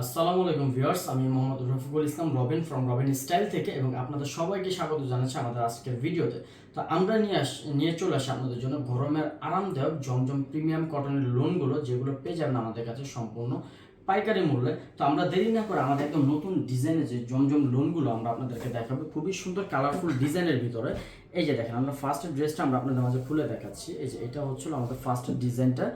আসসালামু আলাইকুম ভিউয়ার্স, আমি Mohammad Rafiqul Islam, Robin from Robin style থেকে এবং আপনাদের সবাইকে স্বাগত জানাচ্ছি আমাদের আজকের ভিডিওতে। তো আমরা নিয়ে আস, নিয়ে চলে আসি আপনাদের জন্য গরমের আরামদায়ক জমজম প্রিমিয়াম কটনের লোনগুলো যেগুলো পেয়ে যাবেন আমাদের কাছে সম্পূর্ণ পাইকারি মূল্যে। তো আমরা দেরি না করে আমাদের একদম নতুন ডিজাইনের যে জমজম লোনগুলো আমরা আপনাদেরকে দেখাবো, খুবই সুন্দর কালারফুল ডিজাইনের ভিতরে। এই যে দেখেন, আমরা ফার্স্ট ড্রেসটা আমরা আপনাদের মাঝে খুলে দেখাচ্ছি। এই যে এটা হচ্ছিল আমাদের ফার্স্ট ডিজাইনটা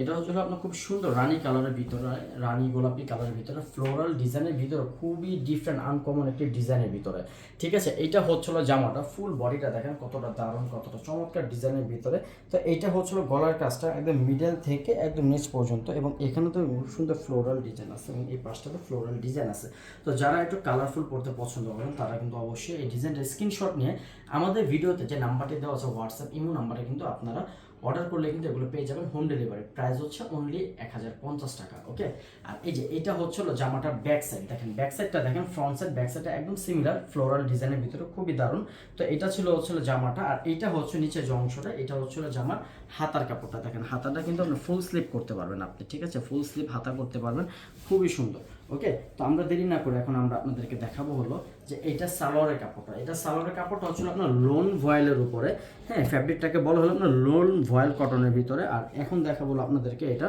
এটা হচ্ছে হলো আপনার খুব সুন্দর রানী কালারের ভিতরে, রানী গোলাপি কালারের ভিতরে ফ্লোরাল ডিজাইনের ভিতরে, খুবই ডিফারেন্ট আনকমন একটি ডিজাইনের ভিতরে। ঠিক আছে এটা হচ্ছিল জামাটা ফুল বডিটা দেখেন কতটা দারুণ, কতটা চমৎকার ডিজাইনের ভিতরে। তো এইটা হচ্ছিল গলার কাজটা একদম মিডল থেকে একদম নিচ পর্যন্ত এবং এখানে তো সুন্দর ফ্লোরাল ডিজাইন আছে এবং এই পাশটাতে ফ্লোরাল ডিজাইন আছে। তো যারা একটু কালারফুল পড়তে পছন্দ করেন, তারা কিন্তু অবশ্যই এই ডিজাইনটা স্ক্রিনশট নিয়ে আমাদের ভিডিওতে যে নাম্বারটি দেওয়া আছে হোয়াটসঅ্যাপ ইমো নাম্বারে কিন্তু আপনারা অর্ডার করলে কিন্তু এগুলো পেয়ে যাবেন হোম ডেলিভারি। প্রাইস হচ্ছে অনলি এক হাজার পঞ্চাশ টাকা ওকে আর এই যে এটা হচ্ছিল জামাটার ব্যাক সাইড দেখেন ব্যাক সাইডটা দেখেন ফ্রন্ট সাইড ব্যাক সাইডটা একদম সিমিলার ফ্লোরাল ডিজাইনের ভিতরে খুবই দারুণ। তো এটা ছিল হচ্ছিল জামাটা, আর এটা হচ্ছে নিচে যে অংশটা, এটা হচ্ছিল জামার হাতার কাপড়টা। দেখেন, হাতাটা কিন্তু আপনি ফুল স্লিপ করতে পারবেন আপনি, ঠিক আছে? ফুল স্লিপ হাতা করতে পারবেন, খুবই সুন্দর। ওকে তো আমরা দেরি না করে এখন আমরা আপনাদেরকে দেখাবো হলো যে এটা সালোয়ারের কাপড়টা। এটা সালোয়ারের কাপড়টা হচ্ছিল আপনার লোন ভয়েলের উপরে। হ্যাঁ ফ্যাব্রিকটাকে বলা হলো আপনার লোন ভয়েল কটনের ভিতরে। আর এখন দেখাবো আপনাদেরকে এটা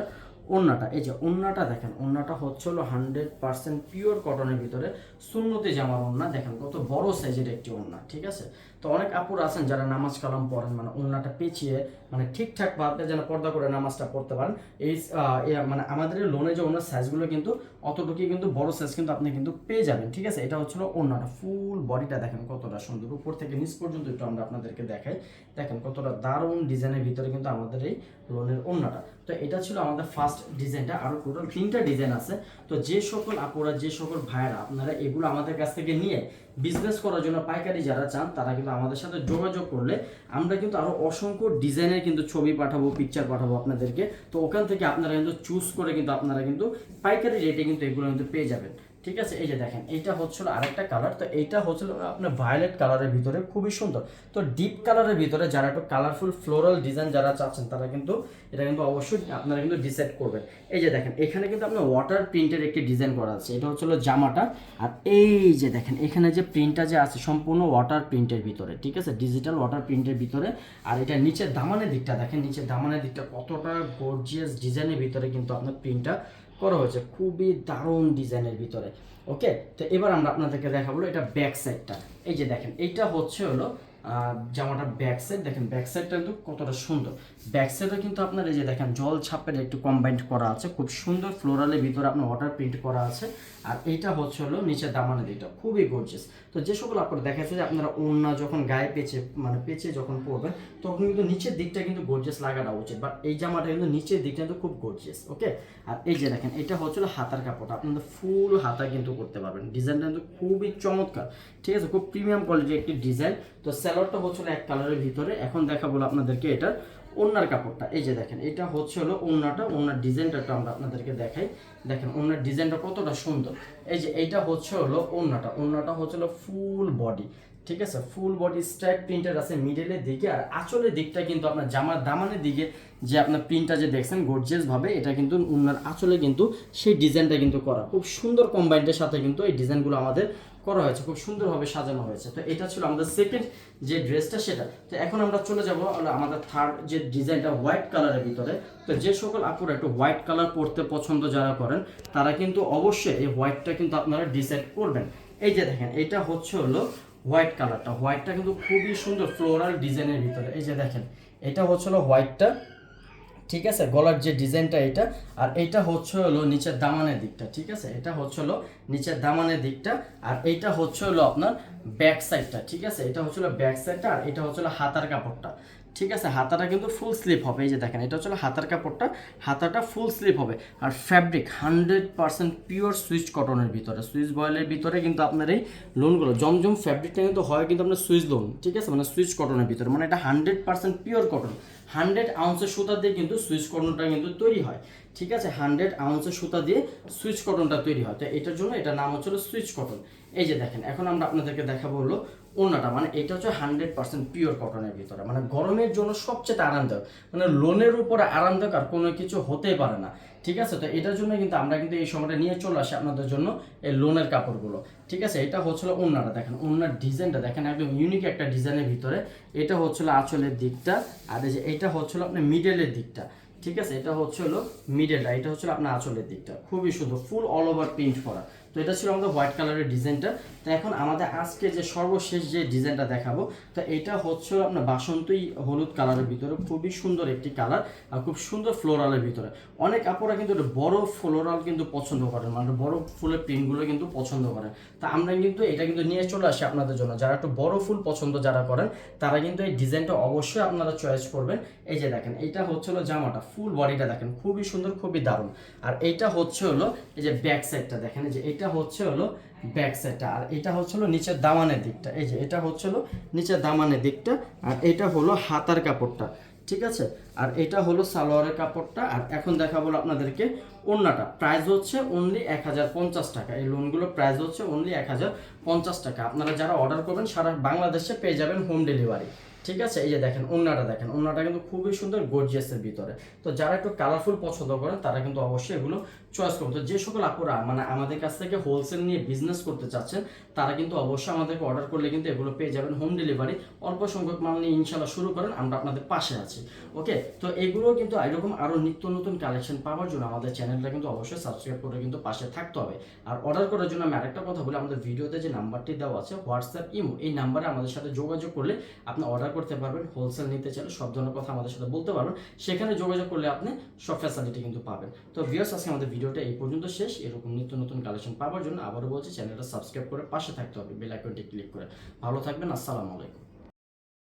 ওন্নাটা এই যে ওন্নাটা দেখেন ওন্নাটা হচ্ছে হলো হান্ড্রেড পার্সেন্ট পিওর কটনের ভিতরে সুন্নতি জামার ওন্না দেখেন কত বড় সাইজের একটি ওন্না ঠিক আছে? তো অনেক আপুর আছেন যারা নামাজ কালাম পড়েন মানে ওন্নাটা পেঁচিয়ে মানে ঠিকঠাক ভাবে যেন পর্দা করে নামাজটা পড়তে পারেন। এই মানে আমাদের লোনে যে ওনার সাইজগুলো কিন্তু অতটুকুই কিন্তু বড় সাইজ কিন্তু আপনি কিন্তু পেয়ে যাবেন, ঠিক আছে? এটা হচ্ছিল ওন্নাটা ফুল বডিটা দেখেন কতটা সুন্দর। উপর থেকে নিচ পর্যন্ত একটু আমরা আপনাদেরকে দেখাই। দেখেন কতটা দারুণ ডিজাইনের ভিতরে কিন্তু আমাদের এই লোনের ওন্নাটা তো এটা ছিল আমাদের ফার্স্ট ডিজাইনটা আরও টোটাল তিনটা ডিজাইন আছে। তো যে সকল আপুরা, যে সকল ভাইয়েরা, আপনারা এগুলো আমাদের কাছ থেকে নিয়ে বিজনেস করার জন্য পাইকারি যারা চান, তারা কিন্তু আমাদের সাথে যোগাযোগ করলে আমরা কিন্তু আরও অসংখ্য ডিজাইনের কিন্তু ছবি পাঠাবো পিকচার পাঠাবো আপনাদেরকে। তো ওখান থেকে আপনারা কিন্তু চুজ করে কিন্তু আপনারা কিন্তু পাইকারি রেটে কিন্তু এগুলো কিন্তু পেয়ে যাবেন। ঠিক আছে? এই যে দেখেন, এইটা হচ্ছিল আরেকটা কালার তো এইটা হচ্ছিল আপনার ভায়োলেট কালারের ভিতরে, খুবই সুন্দর। তো ডিপ কালারের ভিতরে যারা একটু কালারফুল ফ্লোরাল ডিজাইন যারা চাচ্ছেন, তারা কিন্তু এটা কিন্তু অবশ্যই আপনারা কিন্তু ডিসাইড করবেন। এই যে দেখেন, এখানে কিন্তু আপনার ওয়াটার প্রিন্টের একটি ডিজাইন করা আছে, এটা হচ্ছিল জামাটা। আর এই যে দেখেন, এখানে যে প্রিন্টটা যে আছে, সম্পূর্ণ ওয়াটার প্রিন্টের ভিতরে, ঠিক আছে? ডিজিটাল ওয়াটার প্রিন্টের ভিতরে। আর এটা নিচের দামানের দিকটা দেখেন, নিচের দামানের দিকটা কতটা গর্জিয়াস ডিজাইনের ভিতরে কিন্তু আপনার প্রিন্টটা করা হয়েছে খুবই দারুণ ডিজাইনের ভিতরে। ওকে তো এবার আমরা আপনাদেরকে দেখাবো এটা ব্যাক সাইডটা এই যে দেখেন, এইটা হচ্ছে হলো আহ, জামাটার ব্যাক সাইড দেখেন ব্যাক সাইডটা কিন্তু কতটা সুন্দর। ব্যাক সাইডে কিন্তু আপনার এই যে দেখেন জল ছাপের একটু কম্বাইন্ড করা আছে খুব সুন্দর ফ্লোরালের ভিতরে আপনার ওয়াটার প্রিন্ট করা আছে। আর এইটা হচ্ছে হলো নিচের দামানের দিকটা খুবই গর্জিয়াস তো যে সকল আপনারা দেখা যাচ্ছে যে আপনারা ওড়না যখন গায়ে পেঁচে মানে পেঁচে যখন পরবেন তখন কিন্তু নিচের দিকটা কিন্তু গর্জিয়াস লাগাটা উচিত। বাট এই জামাটা কিন্তু নিচের দিকটা কিন্তু খুব গর্জিয়াস ওকে আর এই যে দেখেন এটা হচ্ছিল হাতার কাপড় আপনাদের ফুল হাতা কিন্তু করতে পারবেন। ডিজাইনটা কিন্তু খুবই চমৎকার ঠিক আছে? খুব প্রিমিয়াম কোয়ালিটির একটি ডিজাইন তো স্যালোয়ারটা হচ্ছিল এক কালারের ভিতরে। এখন দেখাবো আপনাদেরকে এটা ওনার কাপড়টা। এই যে দেখেন, এটা হচ্ছে হলো ওনাটা ওনার ডিজাইনটা আমরা আপনাদেরকে দেখাই। দেখেন ওনার ডিজাইনটা কতটা সুন্দর। এই যে এইটা হচ্ছে হলো ওনাটা ওনাটা হচ্ছে হলো ফুল বডি ঠিক আছে ফুল বডি স্ট্রাইপ প্রিন্টার আছে মিডলের দিকে। আর আঁচলের দিকটা কিন্তু আপনার জামার দামানের দিকে, যে আপনার প্রিন্টটা যে দেখছেন গর্জিয়াস ভাবে, এটা কিন্তু উনার আঁচলে কিন্তু সেই ডিজাইনটা কিন্তু করা। খুব সুন্দর কম্বাইন্ডের সাথে কিন্তু এই ডিজাইনগুলো আমাদের করা হয়েছে, খুব সুন্দরভাবে সাজানো হয়েছে। তো এটা ছিল আমাদের সেকেন্ড যে ড্রেসটা সেটা। তো এখন আমরা চলে যাব আমাদের থার্ড যে ডিজাইনটা হোয়াইট কালারের ভিতরে। তো যে সকল আপুরা একটু হোয়াইট কালার পরতে পছন্দ যারা করেন, তারা কিন্তু অবশ্যই এই হোয়াইটটা কিন্তু আপনারা ডিসাইড করবেন। এই যে দেখেন, এটা হচ্ছে হলো হোয়াইট কালারটা হোয়াইটটা কিন্তু খুবই সুন্দর ফ্লোরাল ডিজাইনের ভিতরে। এই যে দেখেন, এটা হচ্ছিল হোয়াইটটা ঠিক আছে? গলার যে ডিজাইনটা এটা, আর এটা হচ্ছে হলো নিচের দামানের দিকটা, ঠিক আছে? এটা হচ্ছে হলো নিচের দামানের দিকটা, আর এইটা হচ্ছে হলো আপনার ব্যাক সাইডটা ঠিক আছে? এটা হচ্ছিল ব্যাক সাইডটা আর এটা হচ্ছে হলো হাতার কাপড়টা। ঠিক আছে, হাতাটা কিন্তু ফুল স্লিপ হবে, এই যে দেখেন, এটা হচ্ছে হাতার কাপড়টা, হাতাটা ফুল স্লিপ হবে। আর fabric hundred percent pure Swiss কটনের ভিতরে সুইচ বয়েলের ভিতরে কিন্তু আপনার এই লোনগুলো জমজম ফ্যাব্রিকটা কিন্তু হয় কিন্তু আপনার সুইচ লোন ঠিক আছে মানে সুইচ কটনের ভিতরে মানে এটা hundred percent pure cotton hundred আউন্সের সুতা দিয়ে কিন্তু সুইচ কটনটা কিন্তু তৈরি হয়, ঠিক আছে হান্ড্রেড আউন্সের সুতা দিয়ে সুইচ কটনটা তৈরি হয়। তো এটার জন্য এটা নাম হচ্ছিল সুইচ কটন এই যে দেখেন, এখন আমরা আপনাদেরকে দেখাবো হলো ওড়নাটা মানে এটা হচ্ছে হান্ড্রেড পার্সেন্ট পিওর কটনের ভিতরে। মানে গরমের জন্য সবচেয়ে আরামদায়ক। মানে লোনের উপরে আরামদায়ক আর কোনো কিছু হতেই পারে না। ঠিক আছে? তো এটার জন্য কিন্তু আমরা কিন্তু এই সময়টা নিয়ে চলে আসি আপনাদের জন্য এই লোনের কাপড়গুলো। ঠিক আছে? এটা হচ্ছিল ওড়নাটা, দেখেন। ওড়নার ডিজাইনটা দেখেন, একদম ইউনিক একটা ডিজাইনের ভিতরে। এটা হচ্ছিল আঁচলের দিকটা আর এই যে এটা হচ্ছিল আপনার মিডেলের দিকটা। ঠিক আছে? এটা হচ্ছে হলো মিডলটা এটা হচ্ছে আপনার আঁচলের দিকটা। খুবই সুন্দর ফুল অল ওভার প্রিন্ট করা। তো এটা ছিল আমাদের হোয়াইট কালারের ডিজাইনটা। তো এখন আমাদের আজকে যে সর্বশেষ যে ডিজাইনটা দেখাবো, তো এটা হচ্ছে আপনার বাসন্তী হলুদ কালারের ভিতরে, খুবই সুন্দর একটি কালার আর খুব সুন্দর ফ্লোরালের ভিতরে। অনেক আপুরা কিন্তু এটা বড় ফ্লোরাল কিন্তু পছন্দ করেন মানে বড় ফুলের প্রিন্টগুলো কিন্তু পছন্দ করেন তা আমরা কিন্তু এটা কিন্তু নিয়ে চলে আসি আপনাদের জন্য। যারা একটু বড় ফুল পছন্দ যারা করেন, তারা কিন্তু এই ডিজাইনটা অবশ্যই আপনারা চয়েস করবেন। এই যে দেখেন, এটা হচ্ছে হলো জামাটা, ফুল বডিটা দেখেন, খুবই সুন্দর, খুবই দারুণ। আর এইটা হচ্ছে হলো এই যে ব্যাক সাইডটা, দেখেন যে এটা হচ্ছে হলো ব্যাক সাইডটা আর এটা হচ্ছে হলো নিচের দামানের দিকটা। এই যে এটা হচ্ছে হলো নিচের দামানের দিকটা, আর এটা হলো হাতার কাপড়টা, ঠিক আছে? আর এটা হলো সালোয়ারের কাপড়টা। আর এখন দেখাবো আপনাদেরকে ওড়নাটা। প্রাইস হচ্ছে অনলি এক হাজার পঞ্চাশ টাকা। এই লোনগুলো প্রাইস হচ্ছে অনলি এক হাজার পঞ্চাশ টাকা। আপনারা যারা অর্ডার করবেন, সারা বাংলাদেশে পেয়ে যাবেন হোম ডেলিভারি ঠিক আছে? এই যে দেখেন, ওড়নাটা দেখেন। ওড়নাটা কিন্তু খুবই সুন্দর গর্জিয়াসের ভিতরে। তো যারা একটু কালারফুল পছন্দ করেন, তারা কিন্তু অবশ্যই এগুলো চয়েস করবেন। তো যে সকল আপুরা মানে আমাদের কাছ থেকে হোলসেল নিয়ে বিজনেস করতে চাচ্ছেন, তারা কিন্তু অবশ্যই আমাদেরকে অর্ডার করলে কিন্তু এগুলো পেয়ে যাবেন হোম ডেলিভারি অল্প সংখ্যক মাল নিয়ে ইনশাল্লাহ শুরু করেন, আমরা আপনাদের পাশে আছি। ওকে তো এগুলো কিন্তু এরকম আরও নিত্য নতুন কালেকশন পাওয়ার জন্য আমাদের চ্যানেলটা কিন্তু অবশ্যই সাবস্ক্রাইব করে কিন্তু পাশে থাকতে হবে। আর অর্ডার করার জন্য আমি আরেকটা কথা বলি, আমাদের ভিডিওতে যে নাম্বারটি দেওয়া আছে হোয়াটসঅ্যাপ ইমো এই নাম্বারে আমাদের সাথে যোগাযোগ করলে আপনি অর্ডার করতে পারবেন হোলসেল নিতে চাইলে সব ধরনের কথা আমাদের সাথে বলতে পারবেন। সেখানে যোগাযোগ করলে আপনি সব ফ্যাসিলিটি কিন্তু পাবেন। তো ভিউয়ার্স আজকে আমাদের ভিডিওটা এই পর্যন্ত শেষ। এরকম নিত্য নতুন কালেকশন পাওয়ার জন্য আবারও বলছি চ্যানেলটা সাবস্ক্রাইব করে পাশে থাকতে হবে বেল আইকনটি ক্লিক করে। ভালো থাকবেন, আসসালামু আলাইকুম।